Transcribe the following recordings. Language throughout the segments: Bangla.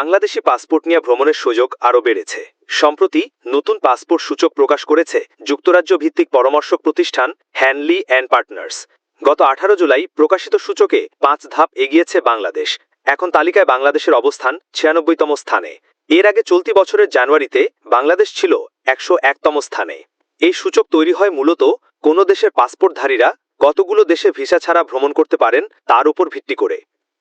বাংলাদেশি পাসপোর্ট নিয়ে ভ্রমণের সুযোগ আরও বেড়েছে। সম্প্রতি নতুন পাসপোর্ট সূচক প্রকাশ করেছে যুক্তরাজ্য ভিত্তিক পরামর্শক প্রতিষ্ঠান হ্যানলি অ্যান্ড পার্টনার্স। গত আঠারো জুলাই প্রকাশিত সূচকে পাঁচ ধাপ এগিয়েছে বাংলাদেশ। এখন তালিকায় বাংলাদেশের অবস্থান ছিয়ানব্বইতম স্থানে। এর আগে চলতি বছরের জানুয়ারিতে বাংলাদেশ ছিল একশো একতম স্থানে। এই সূচক তৈরি হয় মূলত কোনো দেশের পাসপোর্টধারীরা কতগুলো দেশে ভিসা ছাড়া ভ্রমণ করতে পারেন তার উপর ভিত্তি করে।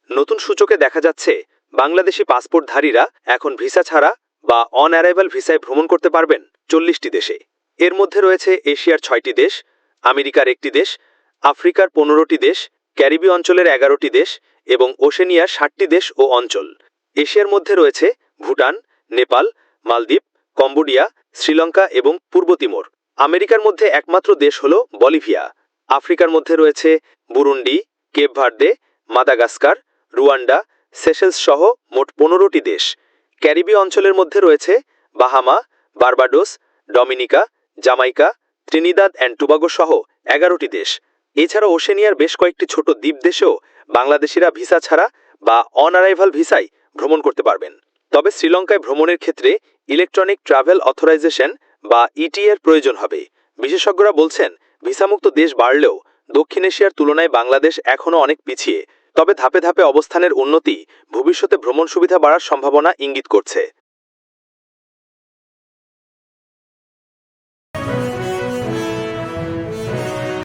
নতুন সূচকে দেখা যাচ্ছে বাংলাদেশি পাসপোর্টধারীরা এখন ভিসা ছাড়া বা অন অ্যারাইভাল ভিসায় ভ্রমণ করতে পারবেন চল্লিশটি দেশে। এর মধ্যে রয়েছে এশিয়ার ছয়টি দেশ, আমেরিকার একটি দেশ, আফ্রিকার পনেরোটি দেশ ক্যারিবি অঞ্চলের এগারোটি দেশ এবং ওশেনিয়ার ষাটটি দেশ ও অঞ্চল। এশিয়ার মধ্যে রয়েছে ভুটান, নেপাল, মালদ্বীপ, কম্বোডিয়া, শ্রীলঙ্কা এবং পূর্ব তিমোর। আমেরিকার মধ্যে একমাত্র দেশ হল বলিভিয়া। আফ্রিকার মধ্যে রয়েছে Burundi, Cape Verde, Madagascar, Rwanda Seychelles সহ মোট পনেরোটি দেশ। ক্যারিবি অঞ্চলের মধ্যে রয়েছে Bahamas, Barbados, Dominica, Jamaica, Trinidad and Tobago সহ এগারোটি দেশ। এছাড়া ওশেনিয়ার বেশ কয়েকটি ছোট দ্বীপ দেশেও বাংলাদেশিরা ভিসা ছাড়া বা অন অ্যারাইভাল ভিসায় ভ্রমণ করতে পারবেন। তবে শ্রীলঙ্কায় ভ্রমণের ক্ষেত্রে ইলেকট্রনিক ট্রাভেল অথরাইজেশন বা ইটি এর প্রয়োজন হবে। বিশেষজ্ঞরা বলছেন, ভিসামুক্ত দেশ বাড়লেও দক্ষিণ এশিয়ার তুলনায় বাংলাদেশ এখনও অনেক পিছিয়ে। তবে ধাপে ধাপে অবস্থানের উন্নতি ভবিষ্যতে ভ্রমণ সুবিধা বাড়ার সম্ভাবনা ইঙ্গিত করছে।